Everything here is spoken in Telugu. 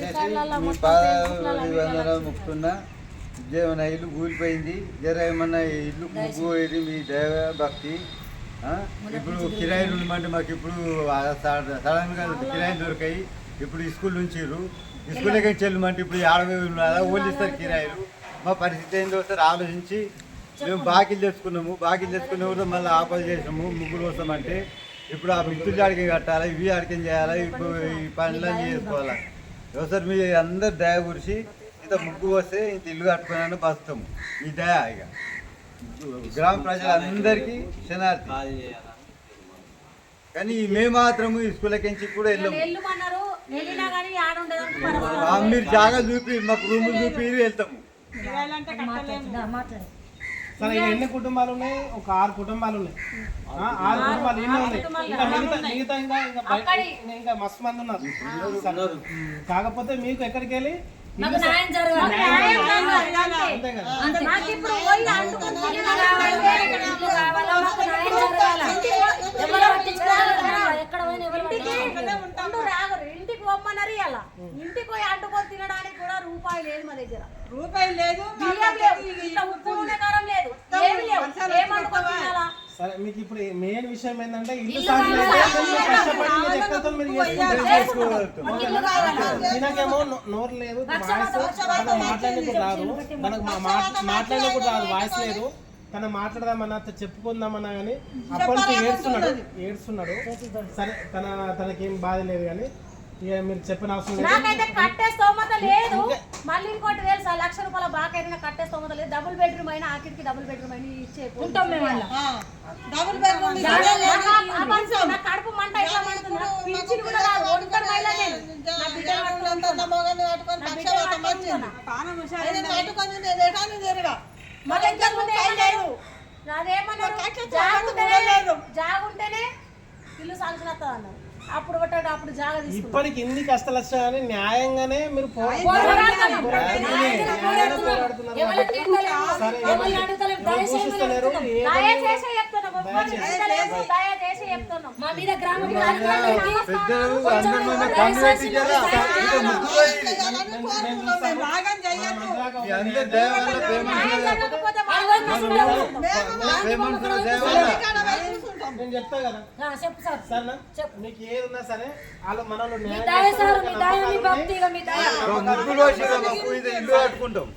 మీ పాద వందనాలు ముక్కుతున్నా ఏమైనా ఇల్లు కూలిపోయింది. జర ఏమన్నా ఇల్లు ముగ్గు పోయింది మీ దైవ భక్తి? ఇప్పుడు కిరాయిలు ఉండమంటే మాకు ఇప్పుడు సడన్గా కిరాయి దొరికాయి. ఇప్పుడు స్కూల్ నుంచిర్రు స్కూల్ దగ్గర చెల్లమంటే ఇప్పుడు ఆడవే ఉన్నారా? ఓలిస్తారు కిరాయిలు. మా పరిస్థితి ఏందో ఒకసారి ఆలోచించి మేము బాకీలు తెచ్చుకున్నాము. బాకీలు తెచ్చుకున్న కూడా మళ్ళీ ఆపద చేసాము ముగ్గురు వస్తామంటే ఇప్పుడు ఆ మిత్రులు అడిగి కట్టాలి ఇవి అడిగం చేయాలి? ఇప్పుడు ఈ పనులన్నీ చేసుకోవాలి? ఒకసారి మీ అందరు దయ గురిసి ఇంత ముగ్గు వస్తే ఇంత ఇల్లు కట్టుకున్నాను బస్తాము ఈ దయ ఇక. గ్రామ ప్రజలందరికీ శనార్థి కానీ మేము మాత్రము ఈ స్కూల్కించి కూడా వెళ్ళాము. మీరు జాగా చూపి మాకు రూములు చూపి వెళ్తాము. సరే ఇక్కడ ఎన్ని కుటుంబాలు ఉన్నాయి ఒక ఆరు కుటుంబాలు ఉన్నాయి ఆ, ఆరు కుటుంబాలు ఎన్ని ఉన్నాయి? ఇంకా మిగతా మిగతా ఇంకా ఇంకా బయట ఇంకా మస్తు మంది ఉన్నారు. సరే. కాకపోతే మీకు ఎక్కడికి వెళ్ళి? మాకు న్యాయం జరగాలి. అంతే. కదా. నాకు ఇప్పుడు పోయి అంటుకుంటున్నాను. ఇల్లు కావాలి, ఇల్లు కావాలా, మాకు న్యాయం జరగాలి. ఎవరు పట్టించుకోవాలి? ఎక్కడ పోయినా ఎవరు పట్టించుకోవాలి? ఉండు రాగరు. ఇంటికి పోమ్మన్నారు ఇలా ఇంటికి పోయి అంటుకొని తినడానికి కూడా రూపాయి లేదు మా దగ్గర. రూపాయి లేదు. బియ్యం లేవు. ఇట్లా ఉప్పు నూనె కారం లేదు ఏమి లేవు ఏం అంటుకొని తినాలా సరే మీకు ఇప్పుడు మెయిన్ విషయం ఏంటంటే ఇల్లు ఈయనకేమో నోరు లేదు వాయిస్ తన మాట్లాడేందుకు రాదు. మనకు మా- మా- మాట్లాడేందుకు రాదు వాయిస్ లేదు. తన మాట్లాడదామన్నా చెప్పుకుందామన్నా కానీ అప్పటి నుంచి ఏడుస్తున్నాడు. ఏడుస్తున్నాడు. సరే తన తనకేం బాధ లేదు కానీ ఇక మీరు చెప్పిన అవసరం లేదు. లక్ష రూపాయల అయినా కట్టే స్తోమత లేదు. డబుల్ బెడ్రూమ్ అయినా ఆఖరికి డబుల్ బెడ్రూమ్ అయినా ఇచ్చే ఉంటాం మేము అలా. డబుల్ బెడ్రూమ్ కడుపు మంట ఎట్లా మండుతుంది పింఛన్ కూడా రాదు ఒంటరి మహిళ నేను. నా బిడ్డను పట్టుకుంటున్నా. నా బిడ్డను పట్టుకుంటున్నా. పట్టుకొని నేను ఎటాని తిరగా? మా దగ్గర ముందు ఏమీ లేదు. నాదేమన్నారు జాగుంటేనే ఇల్లు సాంక్షన్ వస్తుంది అన్నారు. అప్పుడు పట్టాడు అప్పుడు జాగ తీసుకున్నాం ఇప్పటికి ఇన్ని కష్టాలు వచ్చా కానీ న్యాయంగానే మీరు. పోరాడుతున్నారు. న్యాయంగానే పోరాడుతున్నారు. ఎవరు తిడతలేము, సరే, ఎవరు అడుగుతలేము, దయచేసి దూషిస్తలేరు. ఏ- దయచేసి చెప్తున్నాం. దయచేసి దయచేసి చెప్తున్నాం. మా మీద గ్రామ పెద్దలు అందరి మీద మీ అందరి దయ వల్ల నేను చెప్తా కదా. ఆ, చెప్పు సార్. సరేనా? మీకు ఏది ఉన్నా సరే వాళ్ళు మనలో ఇల్లు కట్టుకుంటాం.